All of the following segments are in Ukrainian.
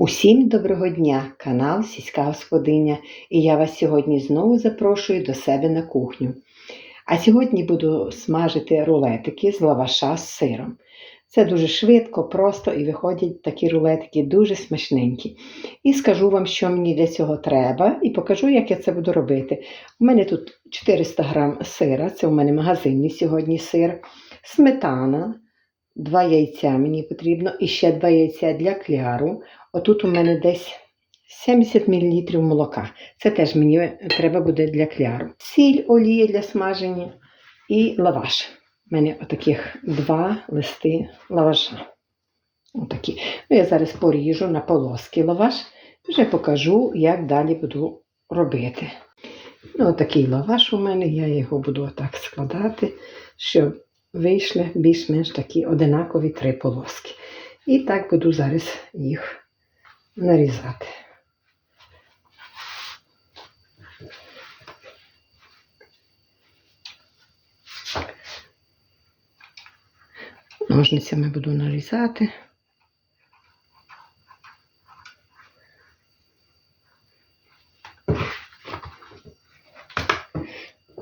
Усім доброго дня, канал Сільська Господиня, і я вас сьогодні знову запрошую до себе на кухню. А сьогодні буду смажити рулетики з лаваша з сиром. Це дуже швидко, просто і виходять такі рулетики дуже смачненькі. І скажу вам, що мені для цього треба, і покажу, як я це буду робити. У мене тут 400 грам сира, це у мене магазинний сьогодні сир, сметана, два яйця мені потрібно, і ще два яйця для кляру. Отут у мене десь 70 мл молока. Це теж мені треба буде для кляру. Сіль, олія для смаження і лаваш. У мене отаких два листи лаваша. Отакі. Ну, я зараз поріжу на полоски лаваш, вже покажу, як далі буду робити. Ну, отакий лаваш у мене, я його буду отак складати, щоб вийшли більш-менш такі одинакові три полоски. І так буду зараз їх нарізати. Ножницями буду нарізати.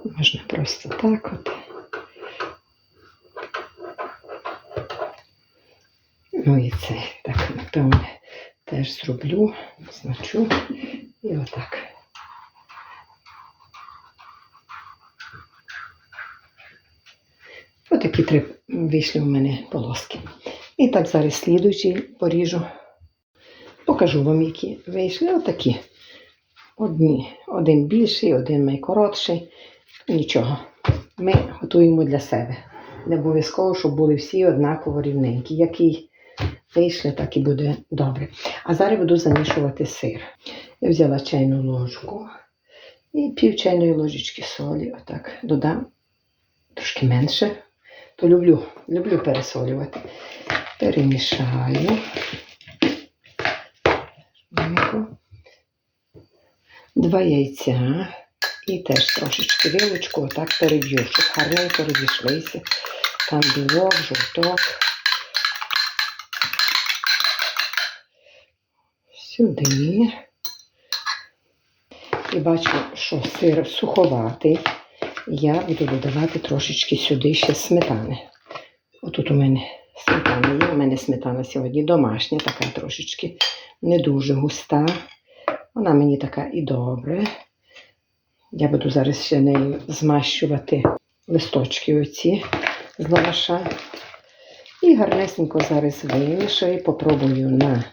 Можна просто так от. Ну і це так, напевне, теж зроблю, значу і отак. Отакі три вийшли в мене полоски. І так зараз слідуючий поріжу. Покажу вам, які вийшли. Отакі. Одні, один більший, один найкоротший. Нічого. Ми готуємо для себе. Не обов'язково, щоб були всі однаково рівненькі. Який вийшли, так і буде добре. А зараз буду замішувати сир. Я взяла чайну ложку і пів чайної ложечки солі. Отак додам трошки менше. То люблю, люблю пересолювати. Перемішаю. Два яйця. І теж трошечки вилочку отак переб'ю, щоб гарненько розійшлися. Там білок, жовток. Сюди. І бачу, що сир суховатий. Я буду додавати трошечки сюди ще сметани. Отут у мене сметана є. У мене сметана сьогодні домашня, така трошечки не дуже густа. Вона мені така і добре. Я буду зараз ще нею змащувати листочки оці з лаваша. І гарнесенько зараз вимішаю, попробую на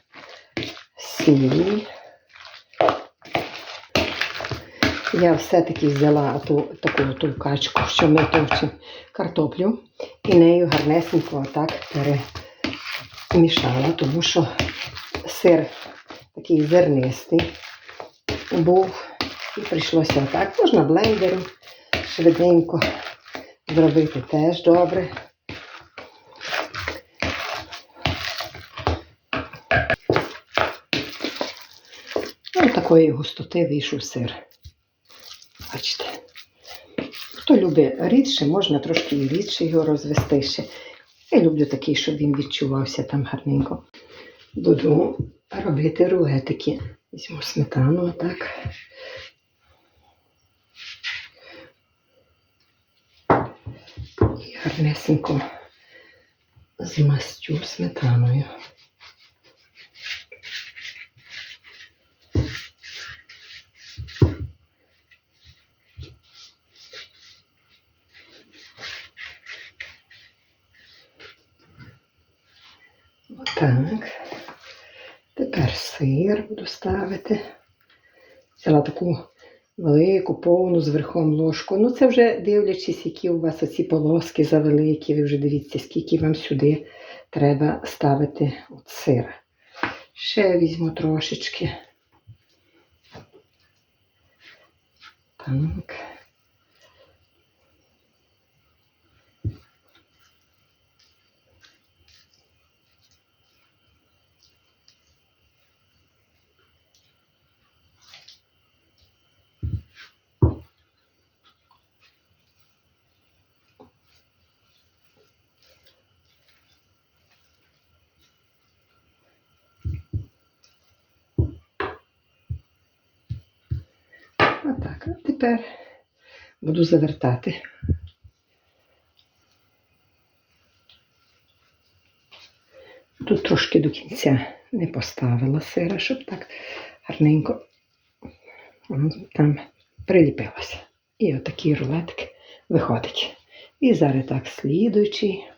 сіль. Я все-таки взяла ту, таку качку, що ми товчимо картоплю, і нею гарнесенько отак перемішала, тому що сир такий зернистий був. І прийшлося отак. Можна блендером швиденько зробити теж добре. Такої густоти вийшов сир. Бачите. Хто любить рідше, можна трошки і рідше його розвести ще. Я люблю такий, щоб він відчувався там гарненько. Буду робити рулетики. Візьму сметану отак. І гарнесенько змастю сметаною. Отак. Тепер сир буду ставити. Взяла таку велику, повну з верхом ложку. Ну, це вже дивлячись, які у вас оці полоски завеликі, ви вже дивіться, скільки вам сюди треба ставити от сира. Ще візьму трошечки. Так. Отак. А тепер буду завертати. Тут трошки до кінця не поставила сира, щоб так гарненько там приліпилося. І отакий рулетик виходить. І зараз так слідуючий.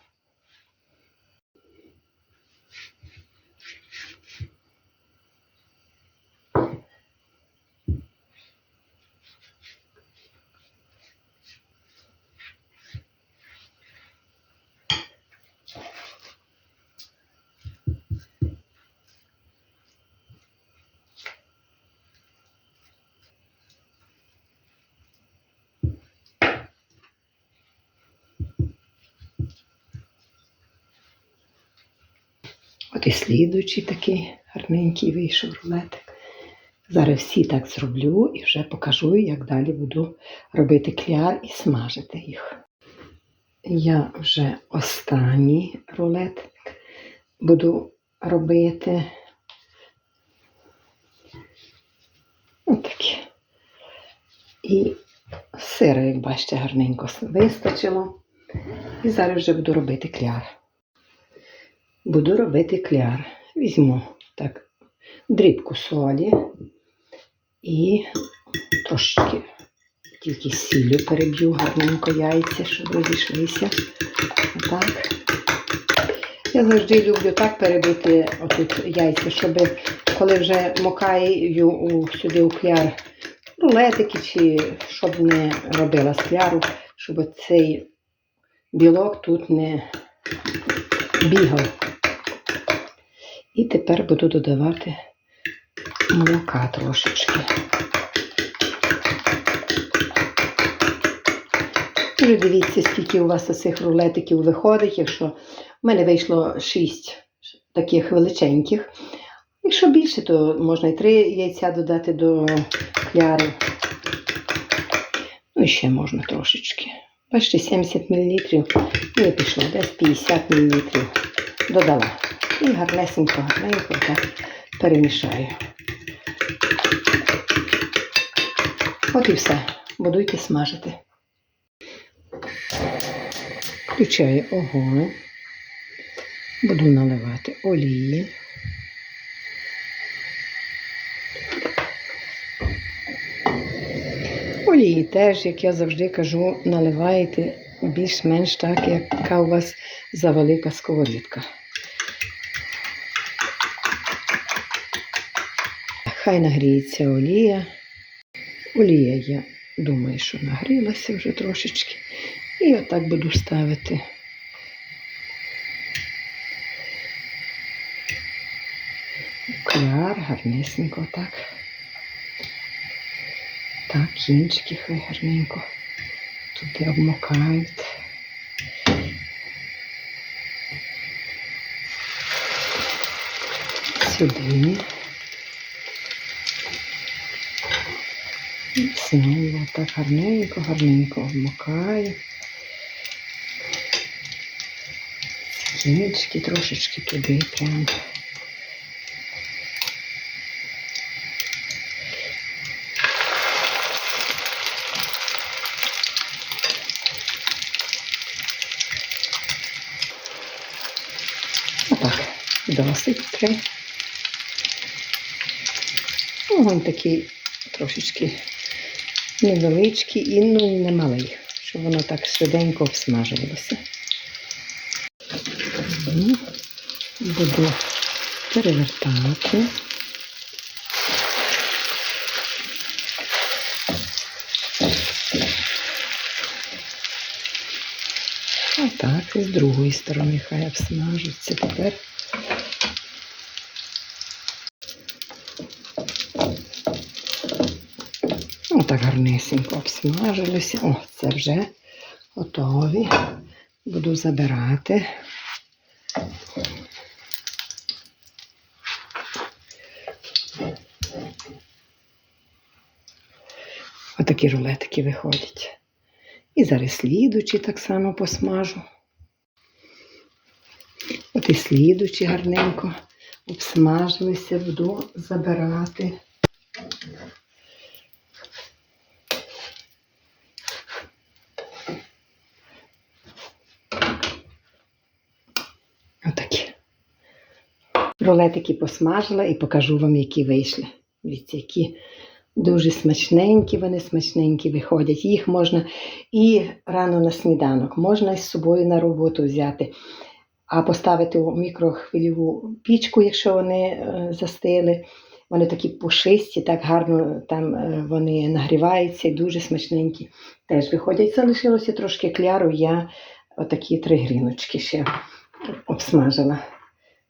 Слідуючий такий гарненький вийшов рулетик. Зараз всі так зроблю і вже покажу, як далі буду робити кляр і смажити їх. Я вже останній рулет буду робити. Отакі. І сира, як бачите, гарненько вистачило. І зараз вже буду робити кляр. Буду робити кляр. Візьму так дрібку солі і трошечки тільки сіллю переб'ю гарненько яйця, щоб розійшлися. Отак. Я завжди люблю так перебити отут яйця, щоб коли вже мокаю сюди у кляр рулетики, чи щоб не робила з кляру, щоб цей білок тут не бігав. І тепер буду додавати молока трошечки. Вже дивіться, скільки у вас цих рулетиків виходить. Якщо в мене вийшло 6 таких величеньких. Якщо більше, то можна і 3 яйця додати до кляру. Ну і ще можна трошечки. Бачите, 70 мл. Не пішло, десь 50 мл. Додала. І гарнесенько, гарненько так перемішаю. От і все. Буду йти смажити. Включаю огонь. Буду наливати олії. Олії теж, як я завжди кажу, наливаєте більш-менш так, яка у вас завелика сковорідка. Хай нагріється олія. Олія, я думаю, що нагрілася вже трошечки. І отак буду ставити. Кляр, гарнесенько так. Так, кінчики хай гарненько туди обмокають. Сюди. І знову так гарненько, гарненько обмокаю. Кінчики трошечки туди прямо. Отак, досить три. Огонь такий трошечки невеличкий і ну не щоб воно так швиденько обсмажувалося. Мгм. Буду перевертати. Отак, і з другої сторони хай обсмажиться тепер. Отак гарнесенько обсмажилися. О, це вже готові. Буду забирати. Отакі рулетики виходять. І зараз слідучі так само посмажу. От і слідучі гарненько обсмажилися, буду забирати. Рулетики посмажила і покажу вам, які вийшли. Дивіться, які дуже смачненькі, вони смачненькі виходять. Їх можна і рано на сніданок, можна із собою на роботу взяти, а поставити у мікрохвильову пічку, якщо вони е, застили. Вони такі пушисті, так гарно там е, вони нагріваються і дуже смачненькі теж виходять. Залишилося трошки кляру, я отакі три гріночки ще обсмажила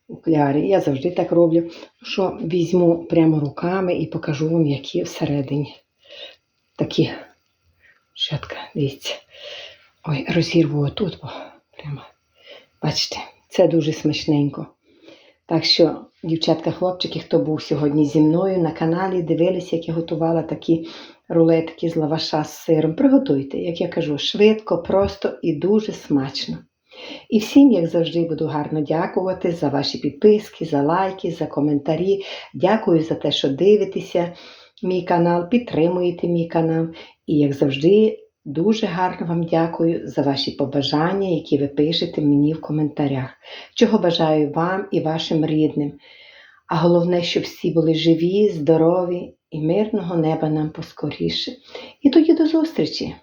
у. Я завжди так роблю, що візьму прямо руками і покажу вам, які всередині. Такі щотка, дивіться. Ой, розірву отут, бо прямо. Бачите, це дуже смачненько. Так що, дівчатка, хлопчики, хто був сьогодні зі мною на каналі, дивилися, як я готувала такі рулетки з лаваша з сиром. Приготуйте, як я кажу, швидко, просто і дуже смачно. І всім, як завжди, буду гарно дякувати за ваші підписки, за лайки, за коментарі. Дякую за те, що дивитеся мій канал, підтримуєте мій канал. І, як завжди, дуже гарно вам дякую за ваші побажання, які ви пишете мені в коментарях. Чого бажаю вам і вашим рідним. А головне, щоб всі були живі, здорові і мирного неба нам поскоріше. І тоді до зустрічі!